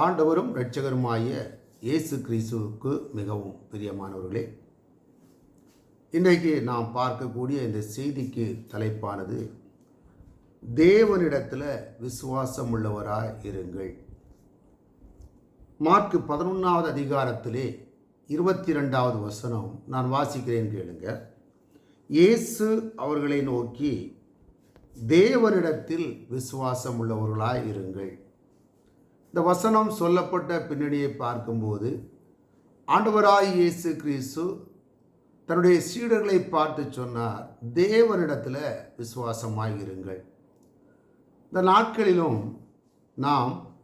ஆண்டவரும் இரட்சகருமாய இயேசு கிறிஸ்துவுக்கு மிகவும் பிரியமானவர்களே இன்றைக்கு நாம் பார்க்கக்கூடிய இந்த செய்திக்கு தலைப்பானது தேவனிடத்தில் விசுவாசம் உள்ளவராய் இருங்கள். மார்க்கு பதினொன்றாவது அதிகாரத்திலே இருபத்தி ரெண்டாவது வசனம் நான் வாசிக்கிறேன் கேளுங்க. இயேசு அவர்களை நோக்கி தேவனிடத்தில் விசுவாசம் உள்ளவர்களாய் இருங்கள். இந்த வசனம் சொல்லப்பட்ட பின்னணியை பார்க்கும்போது ஆண்டவராய் இயேசு கிறிஸ்து தன்னுடைய சீடர்களை பார்த்து சொன்னார் தேவனிடத்தில் விசுவாசமாக இருங்கள். இந்த நாட்களிலும் நாம்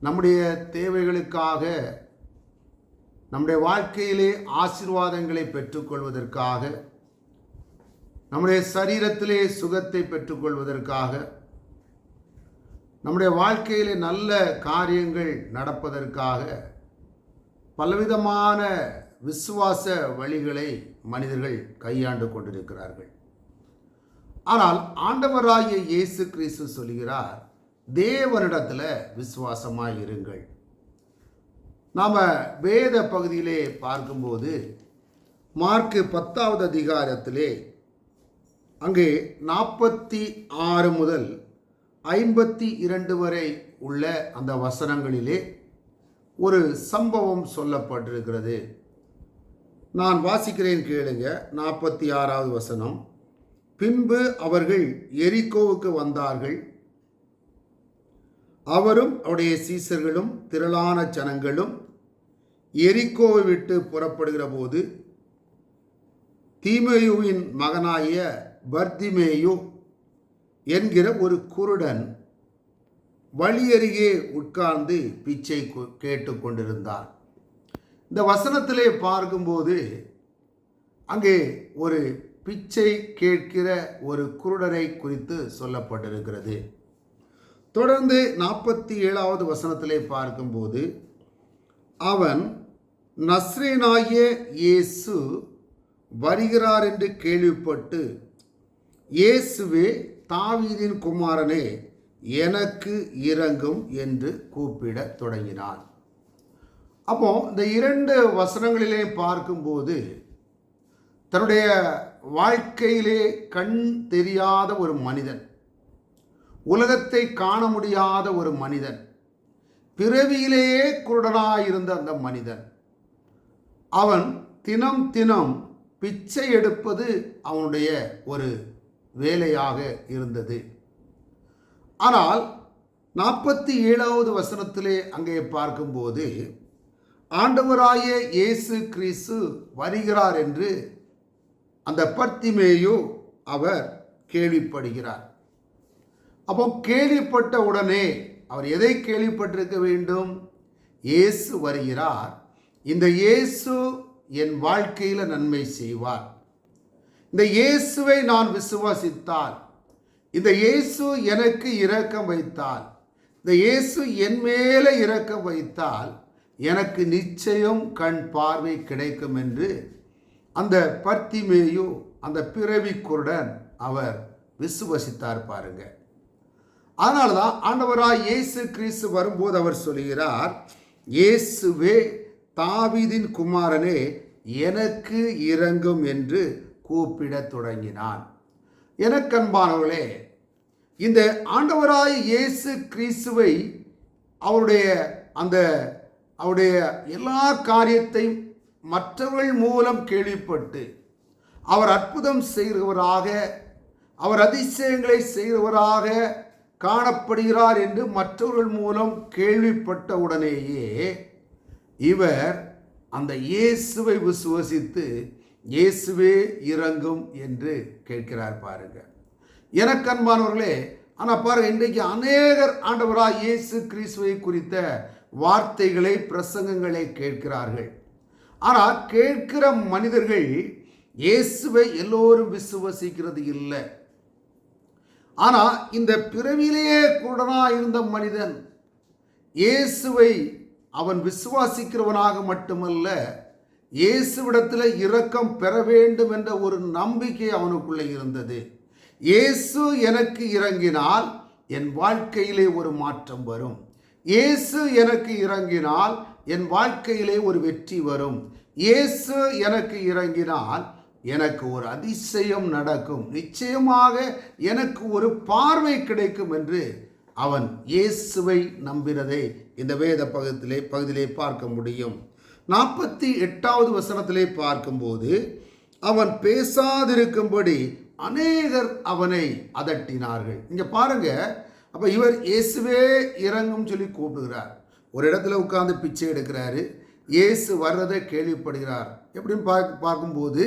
நம்முடைய தேவைகளுக்காக நம்முடைய வாழ்க்கையிலே ஆசீர்வாதங்களை பெற்றுக்கொள்வதற்காக நம்முடைய சரீரத்திலே சுகத்தை பெற்றுக்கொள்வதற்காக நம்முடைய வாழ்க்கையில் நல்ல காரியங்கள் நடப்பதற்காக பலவிதமான விசுவாச வழிகளை மனிதர்கள் கையாண்டு கொண்டிருக்கிறார்கள். ஆனால் ஆண்டவராகிய இயேசு கிறிஸ்து சொல்கிறார் தேவனிடத்தில் விசுவாசமாக இருங்கள். நாம் வேத பகுதியிலே பார்க்கும்போது மார்க்கு பத்தாவது அதிகாரத்திலே அங்கே நாற்பத்தி ஆறு முதல் ஐம்பத்தி இரண்டு வரை உள்ள அந்த வசனங்களிலே ஒரு சம்பவம் சொல்லப்பட்டிருக்கிறது. நான் வாசிக்கிறேன் கேளுங்க நாற்பத்தி ஆறாவது வசனம். பின்பு அவர்கள் எரிக்கோவுக்கு வந்தார்கள். அவரும் அவருடைய சீசர்களும் திரளான ஜனங்களும் எரிக்கோவை விட்டு புறப்படுகிற போது தீமேயுவின் மகனாகிய பர்திமேயு என்கிற ஒரு குருடன் வழியருகே உட்கார்ந்து பிச்சை கு- கேட்டுக்கொண்டிருந்தார் இந்த வசனத்திலே பார்க்கும்போது அங்கே ஒரு பிச்சை கேட்கிற ஒரு குருடரை குறித்து சொல்லப்பட்டிருக்கிறது. தொடர்ந்து நாற்பத்தி ஏழாவது வசனத்திலே பார்க்கும்போது அவன் நஸ்ரேனாகிய இயேசு வருகிறார் என்று கேள்விப்பட்டு இயேசுவே தாவீதின் குமாரனே எனக்கு இறங்கும் என்று கூப்பிடத் தொடங்கினான் அப்போ இந்த இரண்டு வசனங்களிலே பார்க்கும்போது தன்னுடைய வாழ்க்கையிலே கண் தெரியாத ஒரு மனிதன் உலகத்தை காண முடியாத ஒரு மனிதன் பிறவியிலேயே குருடனாயிருந்த அந்த மனிதன் அவன் தினம் தினம் பிச்சை எடுப்பது அவனுடைய ஒரு வேலையாக இருந்தது. ஆனால் நாற்பத்தி ஏழாவது வசனத்திலே அங்கே பார்க்கும்போது ஆண்டவராய இயேசு கிறிஸ்து வருகிறார் என்று அந்த பர்த்திமேயோ அவர் கேள்விப்படுகிறார். அப்போ கேள்விப்பட்ட உடனே அவர் எதை கேள்விப்பட்டிருக்க வேண்டும்? இயேசு வருகிறார். இந்த இயேசு என் வாழ்க்கையில் நன்மை செய்வார். இந்த இயேசுவை நான் விசுவாசித்தால் இந்த இயேசு எனக்கு இரக்கம் வைத்தால் இந்த இயேசு என் மேலே இரக்கம் வைத்தால் எனக்கு நிச்சயம் கண் பார்வை கிடைக்கும் என்று அந்த பர்த்திமேயு அந்த பிறவி குருடன் அவர் விசுவசித்தார் பாருங்க. அதனால தான் ஆண்டவராய் இயேசு கிறிஸ்து வரும்போது அவர் சொல்கிறார் இயேசுவே தாவிதின் குமாரனே எனக்கு இறங்கும் என்று கூப்பிடத் தொடங்கினான். எனக்கன்பானவர்களே இந்த ஆண்டவராய் இயேசு கிறிஸ்துவை அவருடைய அந்த அவருடைய எல்லா காரியத்தையும் மற்றவர்கள் மூலம் கேள்விப்பட்டு அவர் அற்புதம் செய்கிறவராக அவர் அதிசயங்களை செய்கிறவராக காணப்படுகிறார் என்று மற்றவர்கள் மூலம் கேள்விப்பட்ட உடனேயே இவர் அந்த இயேசுவை விசுவசித்து இயேசுவே இறங்கும் என்று கேட்கிறார் பாருங்க. எனக்கு அன்பானவர்களே ஆனால் பாருங்க இன்றைக்கு அநேகர் ஆண்டவராக இயேசு கிறிஸ்துவை குறித்த வார்த்தைகளை பிரசங்கங்களை கேட்கிறார்கள். ஆனால் கேட்கிற மனிதர்கள் இயேசுவை எல்லோரும் விசுவசிக்கிறது இல்லை. ஆனால் இந்த பிறவிலேயே குடனாக இருந்த மனிதன் இயேசுவை அவன் விசுவாசிக்கிறவனாக மட்டுமல்ல இயேசுவிடத்தில் இரக்கம் பெற வேண்டும் என்ற ஒரு நம்பிக்கை அவனுக்குள்ளே இருந்தது. இயேசு எனக்கு இறங்கினால் என் வாழ்க்கையிலே ஒரு மாற்றம் வரும். இயேசு எனக்கு இறங்கினால் என் வாழ்க்கையிலே ஒரு வெற்றி வரும். இயேசு எனக்கு இறங்கினால் எனக்கு ஒரு அதிசயம் நடக்கும். நிச்சயமாக எனக்கு ஒரு பார்வை கிடைக்கும் என்று அவன் இயேசுவை நம்பினதை. இந்த வேத பகுதியிலே பகுதியிலே பார்க்க முடியும். நாற்பத்தி எட்டாவது வசனத்திலே பார்க்கும்போது அவன் பேசாதிருக்கும்படி அநேகர் அவனை அதட்டினார்கள். இங்கே பாருங்க அப்போ இவர் இயேசுவே இறங்கும் சொல்லி கூப்பிடுகிறார். ஒரு இடத்துல உட்காந்து பிச்சை எடுக்கிறாரு. இயேசு வர்றதை கேள்விப்படுகிறார். எப்படின்னு பார்க்க பார்க்கும்போது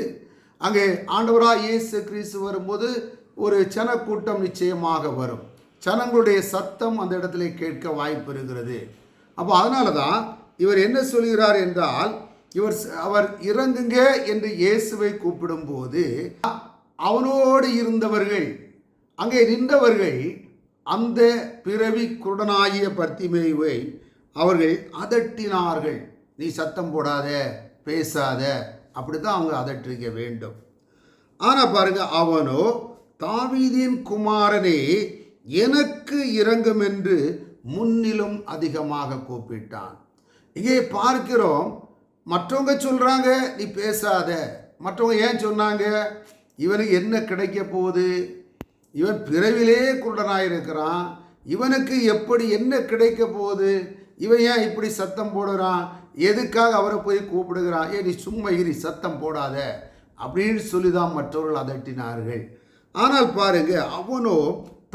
அங்கே ஆண்டவராக இயேசு கிறிஸ்து வரும்போது ஒரு ஜனக்கூட்டம் நிச்சயமாக வரும். ஜனங்களுடைய சத்தம் அந்த இடத்துல கேட்க வாய்ப்பு இருக்கிறது. அப்போ அதனால தான் இவர் என்ன சொல்கிறார் என்றால் இவர் அவர் இறங்குங்க என்று இயேசுவை கூப்பிடும்போது அவனோடு இருந்தவர்கள் அங்கே நின்றவர்கள் அந்த பிறவி குருடனாகிய பர்த்திமேவை அவர்கள் அதட்டினார்கள். நீ சத்தம் போடாத பேசாத அப்படி தான் அவங்க அதட்டிருக்க வேண்டும். ஆனால் பாருங்க அவனோ தாவீதின் குமாரனே எனக்கு இறங்கும் என்று முன்னிலும் அதிகமாக கூப்பிட்டான். இங்கே பார்க்கிறோம் மற்றவங்க சொல்கிறாங்க நீ பேசாத. மற்றவங்க ஏன் சொன்னாங்க? இவனுக்கு என்ன கிடைக்க போகுது? இவன் பிறவிலே குருடனாக இருக்கிறான். இவனுக்கு எப்படி என்ன கிடைக்க போகுது? இவன் ஏன் இப்படி சத்தம் போடுறான்? எதுக்காக அவரை போய் கூப்பிடுகிறான்? ஏ நீ சும்மா இரு சத்தம் போடாத. அப்படின்னு சொல்லி தான் மற்றவர்கள் அதட்டினார்கள். ஆனால் பாருங்க அவனோ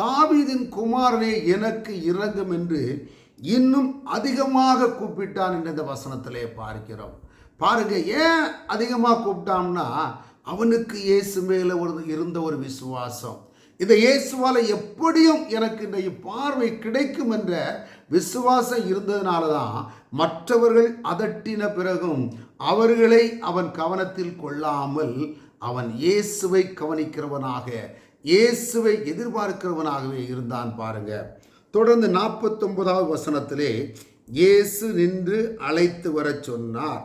தாவீதின் குமாரனே எனக்கு இறங்கும் என்று இன்னும் அதிகமாக கூப்பிட்டான் என்று இந்த வசனத்திலே பார்க்கிறோம். பாருங்க ஏன் அதிகமாக கூப்பிட்டான்னா அவனுக்கு இயேசு மேலே ஒரு இருந்த ஒரு விசுவாசம். இந்த இயேசுவால் எப்படியும் எனக்கு இந்த பார்வை கிடைக்கும் என்ற விசுவாசம் இருந்ததுனால தான் மற்றவர்கள் அதட்டின பிறகும் அவர்களை அவன் கவனத்தில் கொள்ளாமல் அவன் இயேசுவை கவனிக்கிறவனாக இயேசுவை எதிர்பார்க்கிறவனாகவே இருந்தான் பாருங்கள் தொடர்ந்து நாற்பத்தொன்பதாவது வசனத்திலே இயேசு நின்று அழைத்து வரச் சொன்னார்.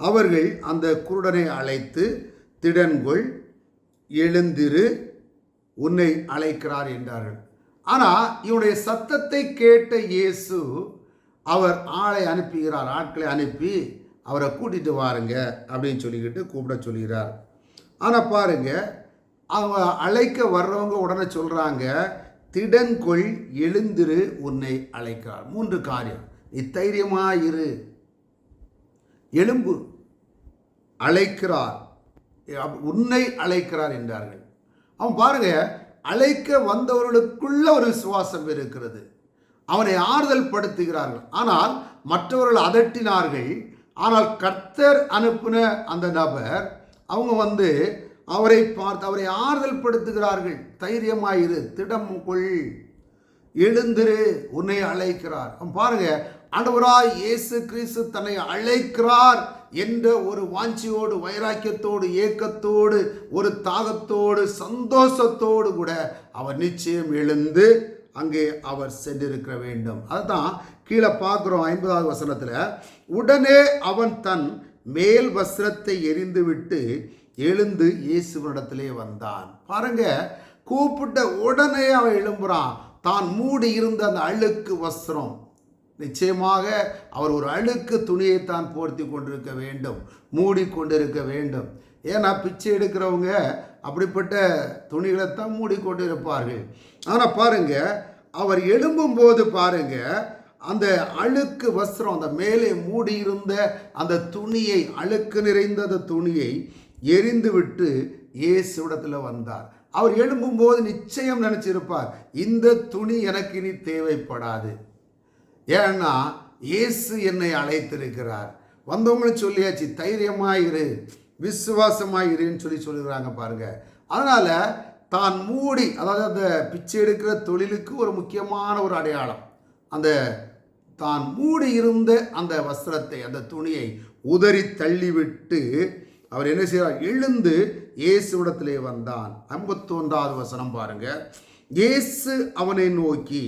அவர்கள் அந்த குருடனை அழைத்து திடன்கொள் எழுந்திரு உன்னை அழைக்கிறார் என்றார்கள். ஆனால் இவனுடைய சத்தத்தை கேட்ட இயேசு அவர் ஆளை அனுப்புகிறார் ஆட்களை அனுப்பி அவரை கூட்டிட்டு வாருங்க அப்படின்னு சொல்லிக்கிட்டு கூப்பிட சொல்கிறார். ஆனால் பாருங்க அவங்க அழைக்க வர்றவங்க உடனே சொல்கிறாங்க திடன்கொள் எழுந்திரு உன்னை அழைக்கிறார். மூன்று காரியம். நீ இரு எலும்பு அழைக்கிறார். உன்னை அழைக்கிறார் என்றார்கள். அவன் பாருங்க அழைக்க வந்தவர்களுக்குள்ள ஒரு விசுவாசம் இருக்கிறது. அவனை ஆறுதல் படுத்துகிறார்கள். ஆனால் மற்றவர்கள் அதட்டினார்கள். ஆனால் கர்த்தர் அனுப்பின அந்த நபர் அவங்க வந்து அவரை பார்த்து அவரை ஆறுதல் படுத்துகிறார்கள் தைரியமாயிரு திடம் கொள். எழுந்திரு உன்னை அழைக்கிறார். பாருங்க ஆண்டவராய் இயேசு கிறிஸ்து தன்னை அழைக்கிறார் என்ற ஒரு வாஞ்சியோடு வைராக்கியத்தோடு ஏக்கத்தோடு ஒரு தாகத்தோடு சந்தோஷத்தோடு கூட அவர் நிச்சயம் எழுந்து அங்கே அவர் சென்றிருக்க வேண்டும். அதுதான் கீழே பார்க்குறோம் ஐம்பதாவது வசனத்தில். உடனே அவன் தன் மேல் வஸ்திரத்தை எரிந்துவிட்டு எழுந்து இயேசுவனிடத்திலே வந்தான். பாருங்க கூப்பிட்ட உடனே அவன் எழும்புறான். தான் மூடி இருந்த அந்த அழுக்கு வஸ்திரம். நிச்சயமாக அவர் ஒரு அழுக்கு துணியைத்தான் போர்த்தி கொண்டிருக்க வேண்டும் மூடி கொண்டிருக்க வேண்டும். ஏன்னா பிச்சை எடுக்கிறவங்க அப்படிப்பட்ட துணிகளைத்தான் மூடிக்கொண்டு இருப்பார்கள் ஆனால் பாருங்க அவர் எழும்பும்போது பாருங்க அந்த அழுக்கு வஸ்திரம் அந்த மேலே மூடியிருந்த அந்த துணியை அழுக்கு நிறைந்த அந்த துணியை எரிந்துவிட்டு இயேசுடத்தில் வந்தார். அவர் எழும்பும்போது நிச்சயம் நினச்சிருப்பார் இந்த துணி எனக்கு இனி தேவைப்படாது. ஏன்னா இயேசு என்னை அழைத்திருக்கிறார். வந்தவங்களை சொல்லியாச்சு தைரியமாயிரு விசுவாசமாயிருன்னு சொல்லி சொல்லுகிறாங்க பாருங்க. அதனால் தான் மூடி அதாவது அந்த பிச்சை எடுக்கிற தொழிலுக்கு ஒரு முக்கியமான ஒரு அடையாளம். அந்த தான் மூடி இருந்த அந்த வஸ்திரத்தை அந்த துணியை உதறி தள்ளிவிட்டு அவர் என்ன செய்கிறார்? எழுந்து இயேசுவிடத்திலே வந்தான். ஐம்பத்தொன்றாவது வசனம் பாருங்க. இயேசு அவனை நோக்கி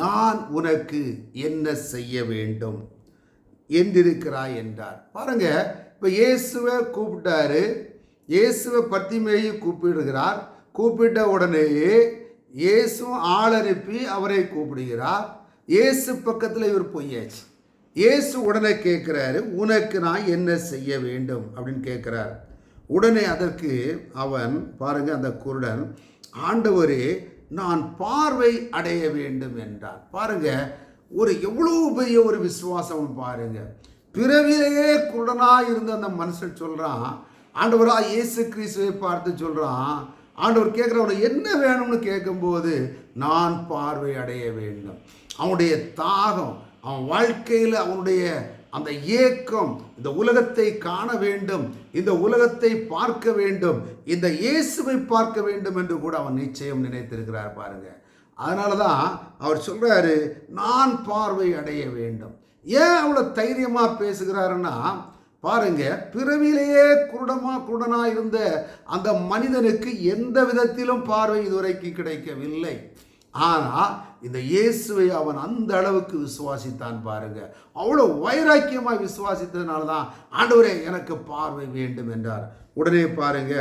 நான் உனக்கு என்ன செய்ய வேண்டும்? என்றிருக்கிறாய் என்றார். பாருங்க இப்போ இயேசுவை கூப்பிட்டாரு. இயேசுவை பத்திமேயி கூப்பிடுகிறார். கூப்பிட்ட உடனேயே இயேசுவும் ஆள் அனுப்பி அவரை கூப்பிடுகிறார். இயேசு பக்கத்தில் இவர் பொய்யாச்சு இயேசு உடனே கேட்குறாரு உனக்கு நான் என்ன செய்ய வேண்டும்? அப்படின்னு கேட்குறாரு. உடனே அதற்கு அவன் பாருங்க அந்த குருடன் ஆண்டவரே நான் பார்வை அடைய வேண்டும் என்றார் பாருங்க ஒரு எவ்வளோ பெரிய ஒரு விசுவாசம் பாருங்க. பிறவிலேயே குருடனாக இருந்த அந்த மனுஷன் சொல்கிறான் ஆண்டவராக இயேசு கிறிஸ்துவை பார்த்து சொல்கிறான் ஆண்டவர் கேட்குறவனை என்ன வேணும்னு கேட்கும்போது நான் பார்வை அடைய வேண்டும். அவனுடைய தாகம் அவன் வாழ்க்கையில் அவனுடைய அந்த ஏக்கம் இந்த உலகத்தை காண வேண்டும் இந்த உலகத்தை பார்க்க வேண்டும் இந்த இயேசுவை பார்க்க வேண்டும் என்று கூட அவன் நிச்சயம் நினைத்திருக்கிறார் பாருங்க. அதனால தான் அவர் சொல்கிறாரு நான் பார்வை அடைய வேண்டும். ஏன் அவ்வளோ தைரியமாக பேசுகிறாருன்னா பாருங்க பிறவிலேயே குருடமா குருடனா இருந்த அந்த மனிதனுக்கு எந்த விதத்திலும் பார்வை இதுவரைக்கும் கிடைக்கவில்லை. ஆனால் இந்த இயேசுவை அவன் அந்த அளவுக்கு விசுவாசித்தான் பாருங்க. அவ்வளோ வைராக்கியமாக விசுவாசித்ததுனால தான் ஆண்டவரே எனக்கு பார்வை வேண்டும் என்றார். உடனே பாருங்க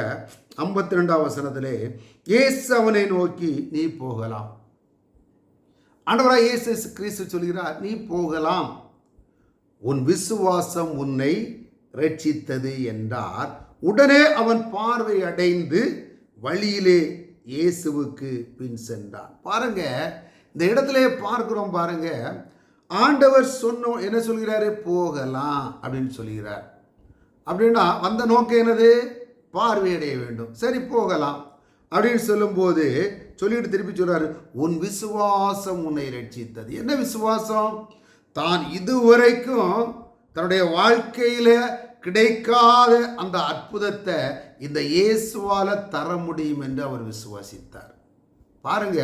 ஐம்பத்தி ரெண்டாம் வசனத்திலே இயேசு அவனை நோக்கி நீ போகலாம். ஆண்டவராக இயேசு கிறிஸ்து சொல்கிறார் நீ போகலாம். உன் விசுவாசம் உன்னை ரட்சித்தது என்றார். உடனே அவன் பார்வை அடைந்து வழியிலே இயேசுவுக்கு பின் சென்றான். பாருங்க இந்த இடத்துல பார்க்கிறோம் பாருங்க. ஆண்டவர் சொன்னோம் என்ன சொல்கிறாரு? போகலாம் அப்படின்னு சொல்கிறார். அப்படின்னா வந்த நோக்கம் என்னது? பார்வையடைய வேண்டும். சரி போகலாம் அப்படின்னு சொல்லும்போது சொல்லிட்டு திருப்பி சொல்றாரு உன் விசுவாசம் உன்னை ரட்சித்தது என்ன விசுவாசம்? தான் இதுவரைக்கும் தன்னுடைய வாழ்க்கையில் கிடைக்காத அந்த அற்புதத்தை இந்த இயேசுவால தர முடியும் என்று அவர் விசுவாசித்தார். பாருங்க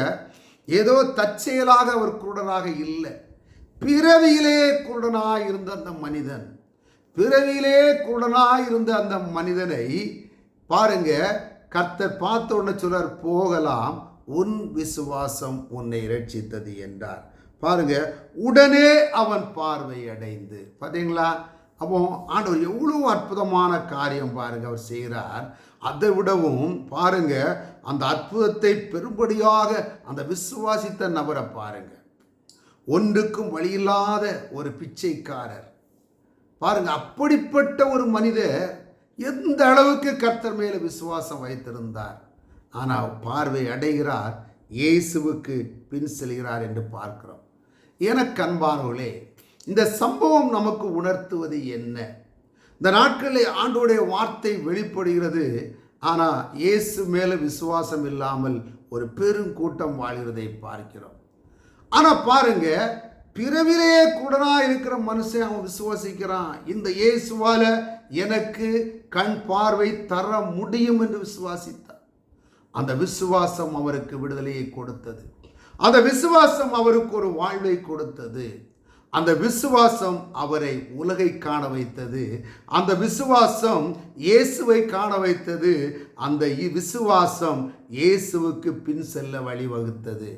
ஏதோ தற்செயலாக அவர் குருடனாக இல்லை. பிறவியிலே குருடனாக இருந்த அந்த மனிதன் பிறவியிலே குருடனாக இருந்த அந்த மனிதனை பாருங்க கர்த்தர் பார்த்த உடனே சொல்றார் போகலாம் உன் விசுவாசம் உன்னை ரட்சித்தது என்றார். பாருங்க உடனே அவன் பார்வை அடைந்து. பார்த்தீங்களா அப்போ ஆண்டவர் எவ்வளோ அற்புதமான காரியம் பாருங்கள் அவர் செய்கிறார். அதை விடவும் பாருங்க அந்த அற்புதத்தை பெரும்படியாக அந்த விசுவாசித்த நபரை பாருங்க. ஒன்றுக்கும் வழியில்லாத ஒரு பிச்சைக்காரர். பாருங்க அப்படிப்பட்ட ஒரு மனிதர் எந்த அளவுக்கு கர்த்தர் மேல விசுவாசம் வைத்திருந்தார். ஆனால் பார்வை அடைகிறார் இயேசுவுக்கு பின் செல்கிறார் என்று பார்க்கிறோம். எனக்கு அன்பானவர்களே இந்த சம்பவம் நமக்கு உணர்த்துவது என்ன? இந்த நாட்களில் ஆண்டோடைய வார்த்தை வெளிப்படுகிறது. ஆனால் இயேசு மேலே விசுவாசம் இல்லாமல் ஒரு பெரும் கூட்டம் வாழ்கிறதை பார்க்கிறோம். ஆனால் பாருங்க பிறவிலேயே கூடனா இருக்கிற மனுஷன் அவன் விசுவாசிக்கிறான். இந்த இயேசுவால எனக்கு கண் பார்வை தர முடியும் என்று விசுவாசித்தான். அந்த விசுவாசம் அவருக்கு விடுதலையை கொடுத்தது. அந்த விசுவாசம் அவருக்கு ஒரு வாழ்வை கொடுத்தது. அந்த விசுவாசம் அவரை உலகை காண வைத்தது. அந்த விசுவாசம் இயேசுவை காண வைத்தது. அந்த விசுவாசம் இயேசுவுக்கு பின் செல்ல வழிவகுத்தது.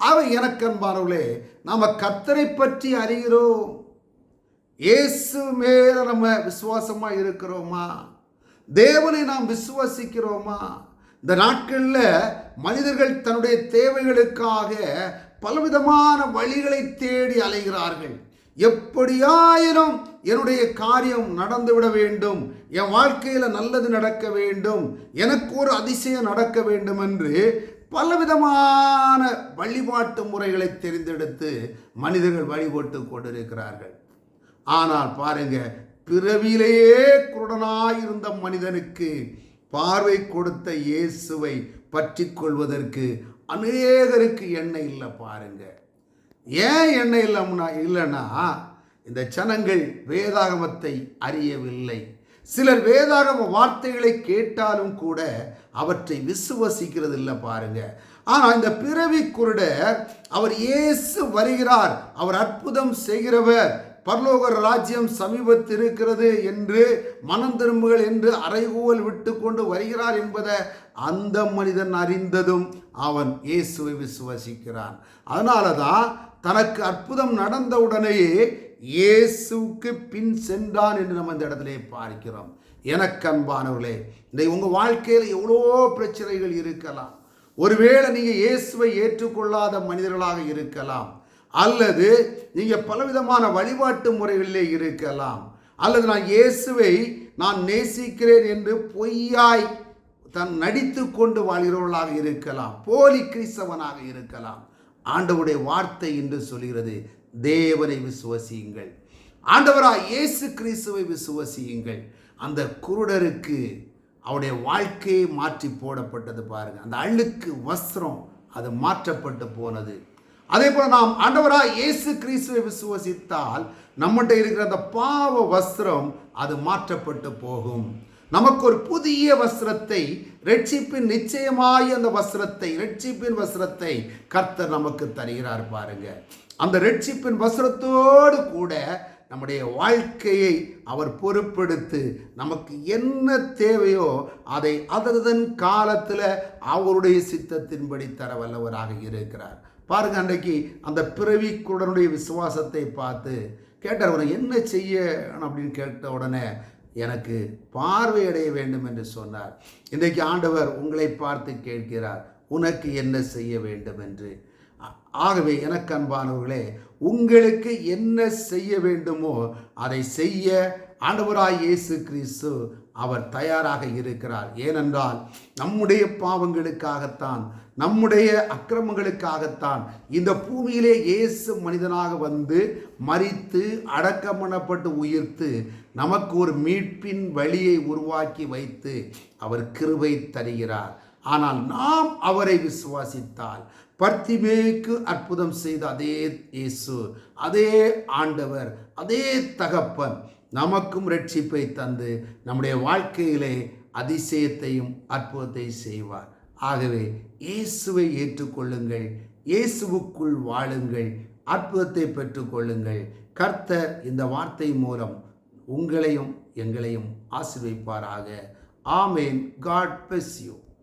அவை எனக்கன்பானவர்களே நாம் கத்தரை பற்றி அறிகிறோம். இயேசு மேல நம்ம விசுவாசமாக இருக்கிறோமா? தேவனை நாம் விசுவாசிக்கிறோமா? இந்த நாட்களில் மனிதர்கள் தன்னுடைய தேவைகளுக்காக பலவிதமான வழிகளை தேடி அலைகிறார்கள். எப்படியாயினும் என்னுடைய காரியம் நடந்துவிட வேண்டும். என் வாழ்க்கையில் நல்லது நடக்க வேண்டும். எனக்கு ஒரு அதிசயம் நடக்க வேண்டும் என்று பலவிதமான வழிபாட்டு முறைகளை தெரிந்தெடுத்து மனிதர்கள் வழிபட்டு கொண்டிருக்கிறார்கள். ஆனால் பாருங்க பிறவியிலேயே குருடனாயிருந்த மனிதனுக்கு பார்வை கொடுத்த இயேசுவை பற்றி கொள்வதற்கு அநேகருக்கு எண்ணெய் இல்லை பாருங்க. ஏன் எண்ணெய் இல்லைன்னா இல்லைன்னா இந்த ஜனங்கள் வேதாகமத்தை அறியவில்லை. சிலர் வேதாகம வார்த்தைகளை கேட்டாலும் கூட அவற்றை விசுவசிக்கிறது இல்லை பாருங்க. ஆனால் இந்த பிறவி குருடர் அவர் இயேசு வருகிறார். அவர் அற்புதம் செய்கிறவர். பரலோக ராஜ்யம் சமீபத்தில் இருக்கிறது என்று மனம் திரும்புகள் என்று அறைகூவல் விட்டு கொண்டு வருகிறார் என்பதை அந்த மனிதன் அறிந்ததும் அவன் இயேசுவை விசுவசிக்கிறான். அதனால தான் தனக்கு அற்புதம் நடந்த உடனேயே இயேசுக்கு பின் சென்றான் என்று நம்ம இந்த இடத்துல பார்க்கிறோம். எனக்கு அன்பானவர்களே இந்த உங்கள் வாழ்க்கையில் எவ்வளோ பிரச்சனைகள் இருக்கலாம். ஒருவேளை நீங்கள் இயேசுவை ஏற்றுக்கொள்ளாத மனிதர்களாக இருக்கலாம். அல்லது நீங்கள் பலவிதமான வழிபாட்டு முறைகளிலே இருக்கலாம். அல்லது நான் இயேசுவை நான் நேசிக்கிறேன் என்று பொய்யாய் தன் நடித்து கொண்டு வாழ்கிறவர்களாக இருக்கலாம். போலி கிறிஸ்தவனாக இருக்கலாம். ஆண்டவருடைய வார்த்தை என்று சொல்கிறது தேவனை விசுவசியுங்கள். ஆண்டவராக இயேசு கிறிஸ்துவை விசுவசியுங்கள். அந்த குருடருக்கு அவருடைய வாழ்க்கையை மாற்றி போடப்பட்டது பாருங்கள் அந்த அழுக்கு வஸ்திரம் அது மாற்றப்பட்டு போனது. அதே போல நாம் ஆண்டவராக இயேசு கிறிஸ்துவை விசுவசித்தால் நம்மகிட்ட இருக்கிற அந்த பாவ வஸ்திரம் அது மாற்றப்பட்டு போகும். நமக்கு ஒரு புதிய வஸ்திரத்தை ரட்சிப்பின் நிச்சயமாய் அந்த வஸ்திரத்தை ரட்சிப்பின் வஸ்திரத்தை கர்த்தர் நமக்கு தருகிறார் பாருங்க. அந்த ரட்சிப்பின் வஸ்திரத்தோடு கூட நம்முடைய வாழ்க்கையை அவர் பொறுப்பெடுத்து நமக்கு என்ன தேவையோ அதை அதன் காலத்தில் அவருடைய சித்தத்தின்படி தர வல்லவராக இருக்கிறார். பாருங்க அன்றைக்கு அந்த பிறவி குடனுடைய விசுவாசத்தை பார்த்து கேட்டார் உனக்கு என்ன செய்ய அப்படின்னு கேட்ட உடனே எனக்கு பார்வையடைய வேண்டும் என்று சொன்னார். இன்றைக்கு ஆண்டவர் உங்களை பார்த்து கேட்கிறார் உனக்கு என்ன செய்ய வேண்டும்? என்று. ஆகவே எனக்கு அன்பானவர்களே உங்களுக்கு என்ன செய்ய வேண்டுமோ அதை செய்ய ஆண்டவராய் இயேசு கிறிஸ்து அவர் தயாராக இருக்கிறார். ஏனென்றால் நம்முடைய பாவங்களுக்காகத்தான் நம்முடைய அக்கிரமங்களுக்காகத்தான் இந்த பூமியிலே இயேசு மனிதனாக வந்து மறித்து அடக்கமணப்பட்டு உயிர்த்து நமக்கு ஒரு மீட்பின் வழியை உருவாக்கி வைத்து அவர் கிருபை தருகிறார். ஆனால் நாம் அவரை விசுவாசித்தால் பர்த்திமேக்கு அற்புதம் செய்த அதே இயேசு அதே ஆண்டவர் அதே தகப்பன் நமக்கும் ரட்சிப்பை தந்து நம்முடைய வாழ்க்கையிலே அதிசயத்தையும் அற்புதத்தையும் செய்வார். ஆகவே இயேசுவை ஏற்றுக்கொள்ளுங்கள் இயேசுவுக்குள் வாழுங்கள் அற்புதத்தை பெற்றுக்கொள்ளுங்கள். கர்த்தர் இந்த வார்த்தை மூலம் உங்களையும் எங்களையும் ஆசிர்விப்பாராக. ஆமேன். God bless you.